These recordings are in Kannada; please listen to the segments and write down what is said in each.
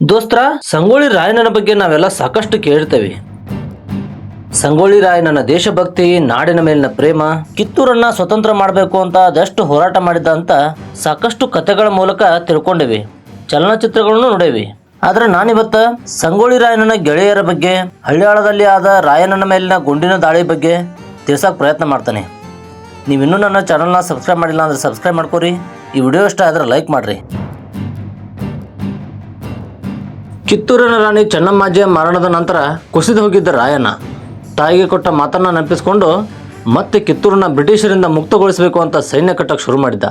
ದೋಸ್ತ್ರ, ಸಂಗೊಳ್ಳಿ ರಾಯಣ್ಣನ ಬಗ್ಗೆ ನಾವೆಲ್ಲ ಸಾಕಷ್ಟು ಕೇಳ್ತೇವೆ ಸಂಗೊಳ್ಳಿ ರಾಯಣ್ಣನ ದೇಶಭಕ್ತಿ, ನಾಡಿನ ಮೇಲಿನ ಪ್ರೇಮ, ಕಿತ್ತೂರನ್ನ ಸ್ವತಂತ್ರ ಮಾಡಬೇಕು ಅಂತ ಅದೆಷ್ಟು ಹೋರಾಟ ಮಾಡಿದ್ದ ಅಂತ ಸಾಕಷ್ಟು ಕಥೆಗಳ ಮೂಲಕ ತಿಳ್ಕೊಂಡಿವಿ. ಚಲನಚಿತ್ರಗಳನ್ನು ನೋಡೇವಿ. ಆದ್ರೆ ನಾನಿವತ್ತ ಸಂಗೊಳ್ಳಿ ರಾಯಣ್ಣನ ಗೆಳೆಯರ ಬಗ್ಗೆ ಹಳ್ಳಿಯಾಳದಲ್ಲಿ ಆದ ರಾಯಣ್ಣನ ಮೇಲಿನ ಗುಂಡಿನ ದಾಳಿ ಬಗ್ಗೆ ತಿಳ್ಸೋಕೆ ಪ್ರಯತ್ನ ಮಾಡ್ತಾನೆ. ನೀವಿನ್ನೂ ನನ್ನ ಚಾನಲ್ನ ಸಬ್ಸ್ಕ್ರೈಬ್ ಮಾಡಿಲ್ಲ ಅಂದ್ರೆ ಸಬ್ಸ್ಕ್ರೈಬ್ ಮಾಡ್ಕೋರಿ. ಈ ವಿಡಿಯೋ ಇಷ್ಟ ಆದ್ರೆ ಲೈಕ್ ಮಾಡ್ರಿ. ಕಿತ್ತೂರಿನ ರಾಣಿ ಚೆನ್ನಮ್ಮಾಜಿಯ ಮರಣದ ನಂತರ ಕುಸಿದು ಹೋಗಿದ್ದ ರಾಯಣ್ಣ. ತಾಯಿಗೆ ಕೊಟ್ಟ ಮಾತನ್ನ ನೆನಪಿಸಿಕೊಂಡು ಮತ್ತೆ ಕಿತ್ತೂರನ್ನ ಬ್ರಿಟಿಷರಿಂದ ಮುಕ್ತಗೊಳಿಸಬೇಕು ಅಂತ ಸೈನ್ಯ ಕಟ್ಟಕ್ಕೆ ಶುರು ಮಾಡಿದ್ದ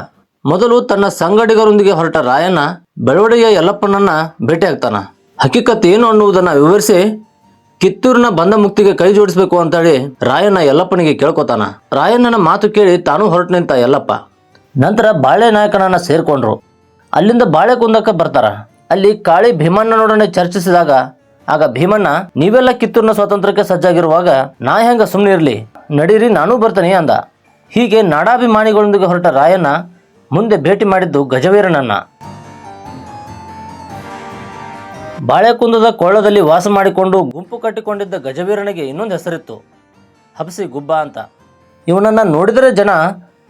ಮೊದಲು ತನ್ನ ಸಂಗಡಿಗರೊಂದಿಗೆ ಹೊರಟ ರಾಯಣ್ಣ ಬೆಳವಡಿಯ ಯಲ್ಲಪ್ಪನನ್ನ ಭೇಟಿಯಾಗ್ತಾನ. ಹಕೀಕತ್ ಏನು ಅನ್ನುವುದನ್ನು ವಿವರಿಸಿ ಕಿತ್ತೂರಿನ ಬಂಧ ಮುಕ್ತಿಗೆ ಕೈ ಜೋಡಿಸಬೇಕು ಅಂತೇಳಿ ರಾಯಣ್ಣ ಯಲ್ಲಪ್ಪನಿಗೆ ಕೇಳ್ಕೊತಾನ. ರಾಯಣ್ಣನ ಮಾತು ಕೇಳಿ ತಾನು ಹೊರಟು ನಿಂತ ಯಲ್ಲಪ್ಪ. ನಂತರ ಬಾಳೆ ನಾಯಕನನ್ನ ಸೇರ್ಕೊಂಡ್ರು. ಅಲ್ಲಿಂದ ಬಾಳೆ ಕುಂದಕ್ಕೆ ಬರ್ತಾರ. ಅಲ್ಲಿ ಕಾಳಿ ಭೀಮಣ್ಣನೊಡನೆ ಚರ್ಚಿಸಿದಾಗ, ಆಗ ಭೀಮಣ್ಣ, ನೀವೆಲ್ಲ ಕಿತ್ತೂರಿನ ಸ್ವಾತಂತ್ರ್ಯಕ್ಕೆ ಸಜ್ಜಾಗಿರುವಾಗ ನಾ ಹೆಂಗ ಸುಮ್ಮನೆ ಇರಲಿ? ನಡೀರಿ, ನಾನೂ ಬರ್ತೇನೆ ಅಂದ. ಹೀಗೆ ನಾಡಾಭಿಮಾನಿಗಳೊಂದಿಗೆ ಹೊರಟ ರಾಯಣ್ಣ ಮುಂದೆ ಭೇಟಿ ಮಾಡಿದ್ದು ಗಜವೀರನನ್ನ. ಬಾಳೆಕುಂದದ ಕೊಳ್ಳದಲ್ಲಿ ವಾಸ ಮಾಡಿಕೊಂಡು ಗುಂಪು ಕಟ್ಟಿಕೊಂಡಿದ್ದ ಗಜವೀರನಿಗೆ ಇನ್ನೊಂದು ಹೆಸರಿತ್ತು, ಹಬ್ಸಿ ಗುಬ್ಬ ಅಂತ. ಇವನನ್ನ ನೋಡಿದರೆ ಜನ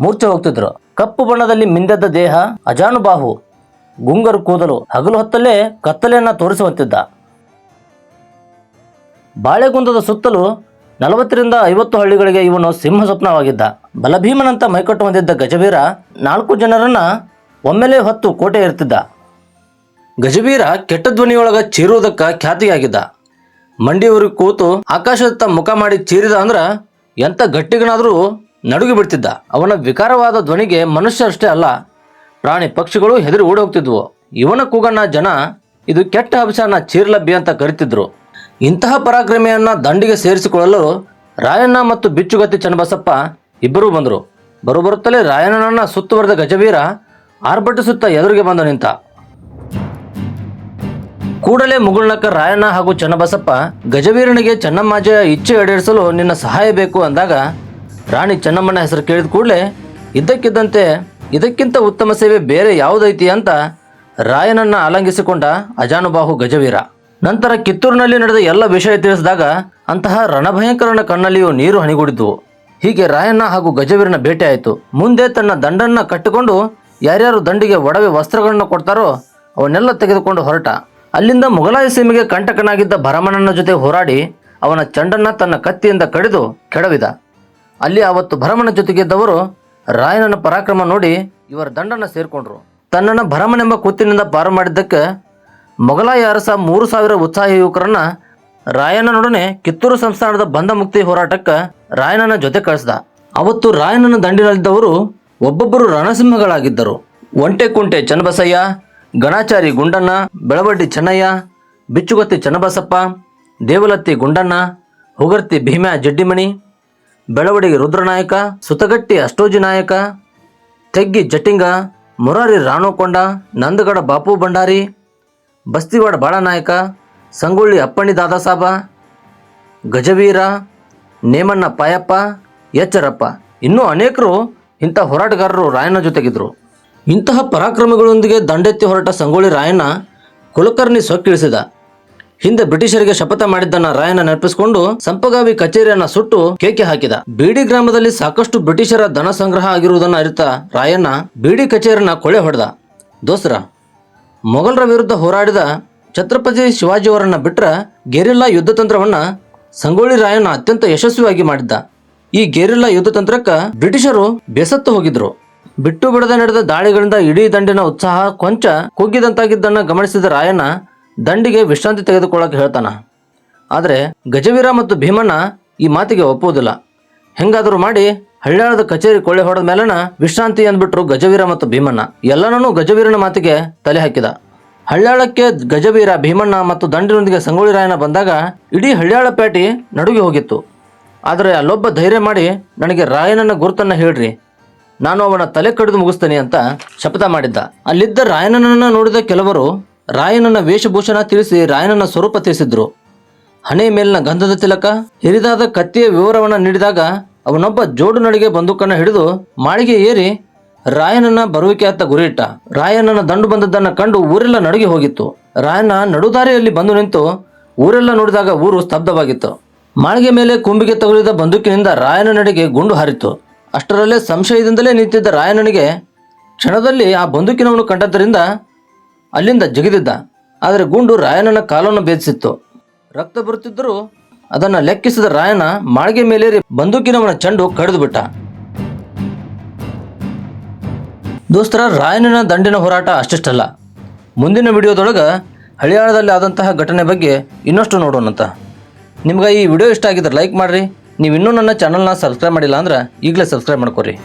ಮೂರ್ಛೆ ಹೋಗ್ತಿದ್ರು. ಕಪ್ಪು ಬಣ್ಣದಲ್ಲಿ ಮಿಂದೆದ್ದ ದೇಹ, ಅಜಾನುಬಾಹು. ಗುಂಗರು ಕೂದಲು ಹಗಲು ಹೊತ್ತಲ್ಲೇ ಕತ್ತಲೆಯನ್ನು ತೋರಿಸುವಂತಿದ್ದ. ಬಾಳೆಗುಂದದ ಸುತ್ತಲೂ ನಲವತ್ತರಿಂದ ಐವತ್ತು ಹಳ್ಳಿಗಳಿಗೆ ಇವನು ಸಿಂಹ ಸ್ವಪ್ನವಾಗಿದ್ದ ಬಲಭೀಮನಂತ ಮೈಕಟ್ಟು ಹೊಂದಿದ್ದ ಗಜವೀರ ನಾಲ್ಕು ಜನರನ್ನ ಒಮ್ಮೆಲೇ ಹೊತ್ತು ಕೋಟೆ ಇರ್ತಿದ್ದ ಗಜವೀರ ಕೆಟ್ಟ ಧ್ವನಿಯೊಳಗ ಚೀರುವುದಕ್ಕ ಖ್ಯಾತಿಯಾಗಿದ್ದ. ಮಂಡಿಯವರಿಗೆ ಕೂತು ಆಕಾಶದತ್ತ ಮುಖ ಮಾಡಿ ಚೀರಿದ ಅಂದ್ರ ಎಂಥ ಗಟ್ಟಿಗನಾದರೂ ನಡುಗಿ ಬಿಡ್ತಿದ್ದ. ಅವನ ವಿಕಾರವಾದ ಧ್ವನಿಗೆ ಮನುಷ್ಯರಷ್ಟೇ ಅಲ್ಲ ಪ್ರಾಣಿ ಪಕ್ಷಿಗಳು ಹೆದರಿ ಓಡೋಗ್ತಿದ್ವು ಇವನ ಕೂಗಣ್ಣ ಜನ ಇದು ಕೆಟ್ಟ ಅಭಿಷಾನ ಚೀರ್ಲಭ್ಯ ಅಂತ ಕರಿತಿದ್ರು. ಇಂತಹ ಪರಾಕ್ರಮಿಯನ್ನ ದಂಡಿಗೆ ಸೇರಿಸಿಕೊಳ್ಳಲು ರಾಯಣ್ಣ ಮತ್ತು ಬಿಚ್ಚುಗತ್ತಿ ಚನ್ನಬಸಪ್ಪ ಇಬ್ಬರೂ ಬಂದರು. ಬರುಬರುತ್ತಲೇ ರಾಯಣ್ಣನನ್ನ ಸುತ್ತುವರೆದ ಗಜವೀರ ಆರ್ಭಟ ಸುತ್ತ ಎದುರಿಗೆ ಬಂದು ನಿಂತ. ಕೂಡಲೇ ಮುಗುಳ್ನಕ್ಕ ರಾಯಣ್ಣ ಹಾಗೂ ಚನ್ನಬಸಪ್ಪ ಗಜವೀರನಿಗೆ ಚನ್ನಮ್ಮಾಜೆಯ ಇಚ್ಛೆ ಈಡೇರಿಸಲು ನಿನ್ನ ಸಹಾಯ ಬೇಕು ಅಂದಾಗ ರಾಣಿ ಚೆನ್ನಮ್ಮನ ಹೆಸರು ಕೇಳಿದ ಕೂಡಲೇ ಇದ್ದಕ್ಕಿದ್ದಂತೆ ಇದಕ್ಕಿಂತ ಉತ್ತಮ ಸೇವೆ ಬೇರೆ ಯಾವುದೈತಿ ಅಂತ ರಾಯನನ್ನ ಆಲಂಗಿಸಿಕೊಂಡ ಅಜಾನುಬಾಹು ಗಜವೀರ. ನಂತರ ಕಿತ್ತೂರಿನಲ್ಲಿ ನಡೆದ ಎಲ್ಲ ವಿಷಯ ತಿಳಿಸಿದಾಗ ಅಂತಹ ರಣಭಯಂಕರನ ಕಣ್ಣಲ್ಲಿಯೂ ನೀರು ಹಣಿಗೂಡಿದ್ವು ಹೀಗೆ ರಾಯಣ್ಣ ಹಾಗೂ ಗಜವೀರನ ಭೇಟಿಯಾಯಿತು. ಮುಂದೆ ತನ್ನ ದಂಡನ್ನ ಕಟ್ಟಿಕೊಂಡು ಯಾರ್ಯಾರು ದಂಡಿಗೆ ಒಡವೆ ವಸ್ತ್ರಗಳನ್ನು ಕೊಡ್ತಾರೋ ಅವನ್ನೆಲ್ಲ ತೆಗೆದುಕೊಂಡು ಹೊರಟ. ಅಲ್ಲಿಂದ ಮೊಘಲಾಯ ಸೀಮೆಗೆ ಕಂಟಕನಾಗಿದ್ದ ಭರಮಣ್ಣನ ಜೊತೆ ಹೋರಾಡಿ ಅವನ ಚಂಡನ್ನ ತನ್ನ ಕತ್ತಿಯಿಂದ ಕಡಿದು ಕೆಡವಿದ. ಅಲ್ಲಿ ಅವತ್ತು ಭರಮನ ಜೊತೆಗಿದ್ದವರು ರಾಯನನ ಪರಾಕ್ರಮ ನೋಡಿ ಇವರ ದಂಡನ ಸೇರ್ಕೊಂಡ್ರು. ತನ್ನನ್ನು ಭರಮನೆಂಬ ಕೂತಿನಿಂದ ಪಾರು ಮಾಡಿದ್ದಕ್ಕೆ ಮೊಘಲಾಯ ಅರಸ ಮೂರು ಸಾವಿರ ಉತ್ಸಾಹಿ ಯುವಕರನ್ನ ರಾಯಣ್ಣನೊಡನೆ ಕಿತ್ತೂರು ಸಂಸ್ಥಾನದ ಬಂಧ ಮುಕ್ತಿ ಹೋರಾಟಕ್ಕೆ ರಾಯನನ ಜೊತೆ ಕಳಿಸ್ದ. ಅವತ್ತು ರಾಯನನ ದಂಡಿನಲ್ಲಿದ್ದವರು ಒಬ್ಬೊಬ್ಬರು ರಣಸಿಂಹಗಳಾಗಿದ್ದರು. ಒಂಟೆ ಕುಂಟೆ ಚನ್ನಬಸಯ್ಯ, ಗಣಾಚಾರಿ ಗುಂಡಣ್ಣ, ಬೆಳವಡ್ಡಿ ಚೆನ್ನಯ್ಯ, ಬಿಚ್ಚುಗತ್ತಿ ಚನ್ನಬಸಪ್ಪ, ದೇವಲತ್ತಿ ಗುಂಡಣ್ಣ, ಹುಗರ್ತಿ ಭೀಮ್ಯಾ ಜಡ್ಡಿಮಣಿ ಬೆಳವಡಿಗೆ ರುದ್ರನಾಯಕ, ಸುತಗಟ್ಟಿ ಅಷ್ಟೋಜಿ ನಾಯಕ, ತೆಗ್ಗಿ ಜಟಿಂಗ, ಮುರಾರಿ ರಾಣೋಕೊಂಡ, ನಂದಗಡ ಬಾಪು ಭಂಡಾರಿ, ಬಸ್ತಿವಾಡ ಬಾಳನಾಯಕ, ಸಂಗೊಳ್ಳಿ ಅಪ್ಪಣ್ಣಿ ದಾದಾಸಾಬ, ಗಜವೀರ, ನೇಮಣ್ಣ ಪಾಯಪ್ಪ, ಎಚ್ಚರಪ್ಪ. ಇನ್ನೂ ಅನೇಕರು ಇಂಥ ಹೋರಾಟಗಾರರು ರಾಯಣ್ಣ ಜೊತೆಗಿದ್ದರು ಇಂತಹ ಪರಾಕ್ರಮಿಗಳೊಂದಿಗೆ ದಂಡೆತ್ತಿ ಹೊರಟ ಸಂಗೊಳ್ಳಿ ರಾಯಣ್ಣ ಕುಲಕರ್ಣಿ ಸೊಕ್ಕಿಳಿಸಿದ. ಹಿಂದೆ ಬ್ರಿಟಿಷರಿಗೆ ಶಪಥ ಮಾಡಿದ್ದನ್ನ ರಾಯನ ನೆನಪಿಸಿಕೊಂಡು ಸಂಪಗಾವಿ ಕಚೇರಿಯನ್ನ ಸುಟ್ಟು ಕೇಕೆ ಹಾಕಿದ. ಬೀಡಿ ಗ್ರಾಮದಲ್ಲಿ ಸಾಕಷ್ಟು ಬ್ರಿಟಿಷರ ಧನ ಸಂಗ್ರಹ ಆಗಿರುವುದನ್ನ ಅರಿತ ರಾಯಣ್ಣ ಬೀಡಿ ಕಚೇರಿಯನ್ನ ಕೊಳೆ ಹೊಡೆದ. ದೋಸ್ರ ಮೊಘಲರ ವಿರುದ್ಧ ಹೋರಾಡಿದ ಛತ್ರಪತಿ ಶಿವಾಜಿಯವರನ್ನ ಬಿಟ್ರ ಗೆರಿಲ್ಲಾ ಯುದ್ಧ ತಂತ್ರವನ್ನ ಸಂಗೊಳ್ಳಿ ರಾಯಣ್ಣ ಅತ್ಯಂತ ಯಶಸ್ವಿಯಾಗಿ ಮಾಡಿದ್ದ. ಈ ಗೆರಿಲ್ಲಾ ಯುದ್ಧ ತಂತ್ರಕ್ಕ ಬ್ರಿಟಿಷರು ಬೇಸತ್ತು ಹೋಗಿದ್ರು. ಬಿಟ್ಟು ಬಿಡದೆ ನಡೆದ ದಾಳಿಗಳಿಂದ ಇಡೀ ದಂಡಿನ ಉತ್ಸಾಹ ಕೊಂಚ ಕುಗ್ಗಿದಂತಾಗಿದ್ದನ್ನ ಗಮನಿಸಿದ ರಾಯಣ್ಣ ದಂಡಿಗೆ ವಿಶ್ರಾಂತಿ ತೆಗೆದುಕೊಳ್ಳಕ್ಕೆ ಹೇಳ್ತಾನ. ಆದರೆ ಗಜವೀರ ಮತ್ತು ಭೀಮಣ್ಣ ಈ ಮಾತಿಗೆ ಒಪ್ಪುವುದಿಲ್ಲ. ಹೆಂಗಾದರೂ ಮಾಡಿ ಹಳ್ಳಾಳದ ಕಚೇರಿ ಕೊಳ್ಳೆ ಹೊಡೆದ ಮೇಲನ ವಿಶ್ರಾಂತಿ ಅಂದ್ಬಿಟ್ರು ಗಜವೀರ ಮತ್ತು ಭೀಮಣ್ಣ. ಎಲ್ಲನೂ ಗಜವೀರನ ಮಾತಿಗೆ ತಲೆ ಹಾಕಿದ. ಹಳ್ಯಾಳಕ್ಕೆ ಗಜವೀರ, ಭೀಮಣ್ಣ ಮತ್ತು ದಂಡಿನೊಂದಿಗೆ ಸಂಗೊಳ್ಳಿ ರಾಯನ ಬಂದಾಗ ಇಡೀ ಹಳ್ಯಾಳ ಪೇಟೆ ನಡುಗಿ ಹೋಗಿತ್ತು. ಆದರೆ ಅಲ್ಲೊಬ್ಬ ಧೈರ್ಯ ಮಾಡಿ ನನಗೆ ರಾಯನನ್ನ ಗುರುತನ್ನ ಹೇಳ್ರಿ. ನಾನು ಅವನ ತಲೆ ಕಡಿದು ಮುಗಿಸ್ತೇನೆ ಅಂತ ಶಪಥ ಮಾಡಿದ್ದ. ಅಲ್ಲಿದ್ದ ರಾಯನನ್ನ ನೋಡಿದ ಕೆಲವರು ರಾಯಣ್ಣನ ವೇಷಭೂಷಣ ತಿಳಿಸಿ ರಾಯನನ ಸ್ವರೂಪ ತಿಳಿಸಿದ್ರು. ಹಣೆ ಮೇಲಿನ ಗಂಧದ ತಿಲಕ, ಹಿರಿದಾದ ಕತ್ತಿಯ ವಿವರವನ್ನು ನೀಡಿದಾಗ ಅವನೊಬ್ಬ ಜೋಡು ನಡಿಗೆ ಬಂದೂಕನ್ನ ಹಿಡಿದು ಮಾಳಿಗೆ ಏರಿ ರಾಯನನ್ನ ಬರುವಿಕೆ ಅತ್ತ ಗುರಿಯಿಟ್ಟ. ರಾಯನನ್ನ ದಂಡು ಬಂದದ್ದನ್ನ ಕಂಡು ಊರೆಲ್ಲ ನಡುಗಿ ಹೋಗಿತ್ತು. ರಾಯನ ನಡುದಾರಿಯಲ್ಲಿ ಬಂದು ನಿಂತು ಊರೆಲ್ಲ ನೋಡಿದಾಗ ಊರು ಸ್ತಬ್ಧವಾಗಿತ್ತು. ಮಾಳಿಗೆ ಮೇಲೆ ಕುಂಬಿಗೆ ತಗುಲಿದ ಬಂದೂಕಿನಿಂದ ರಾಯನ ನಡೆಗೆ ಗುಂಡು ಹಾರಿತು ಅಷ್ಟರಲ್ಲೇ ಸಂಶಯದಿಂದಲೇ ನಿಂತಿದ್ದ ರಾಯನನಿಗೆ ಕ್ಷಣದಲ್ಲಿ ಆ ಬಂದೂಕಿನವನು ಕಂಡದ್ದರಿಂದ ಅಲ್ಲಿಂದ ಜಗಿದಿದ್ದ. ಆದರೆ ಗುಂಡು ರಾಯನನ ಕಾಲನ್ನು ಭೇದಿಸಿತ್ತು. ರಕ್ತ ಬರುತ್ತಿದ್ದರೂ ಅದನ್ನು ಲೆಕ್ಕಿಸಿದ ರಾಯನ ಮಾಳಿಗೆ ಮೇಲೇರಿ ಬಂದೂಕಿನವನ ಚೆಂಡು ಕಡಿದು ಬಿಟ್ಟ ದೋಸ್ತರ ರಾಯನನ ದಂಡಿನ ಹೋರಾಟ ಅಷ್ಟಿಷ್ಟಲ್ಲ. ಮುಂದಿನ ವಿಡಿಯೋದೊಳಗೆ ಹಳಿಯಾಳದಲ್ಲಿ ಆದಂತಹ ಘಟನೆ ಬಗ್ಗೆ ಇನ್ನಷ್ಟು ನೋಡೋಣಂತ. ನಿಮ್ಗೆ ಈ ವಿಡಿಯೋ ಇಷ್ಟ ಆಗಿದ್ರೆ ಲೈಕ್ ಮಾಡಿರಿ. ನೀವು ಇನ್ನೂ ನನ್ನ ಚಾನಲ್ನ ಸಬ್ಸ್ಕ್ರೈಬ್ ಮಾಡಿಲ್ಲ ಅಂದ್ರೆ ಈಗಲೇ ಸಬ್ಸ್ಕ್ರೈಬ್ ಮಾಡ್ಕೊರಿ.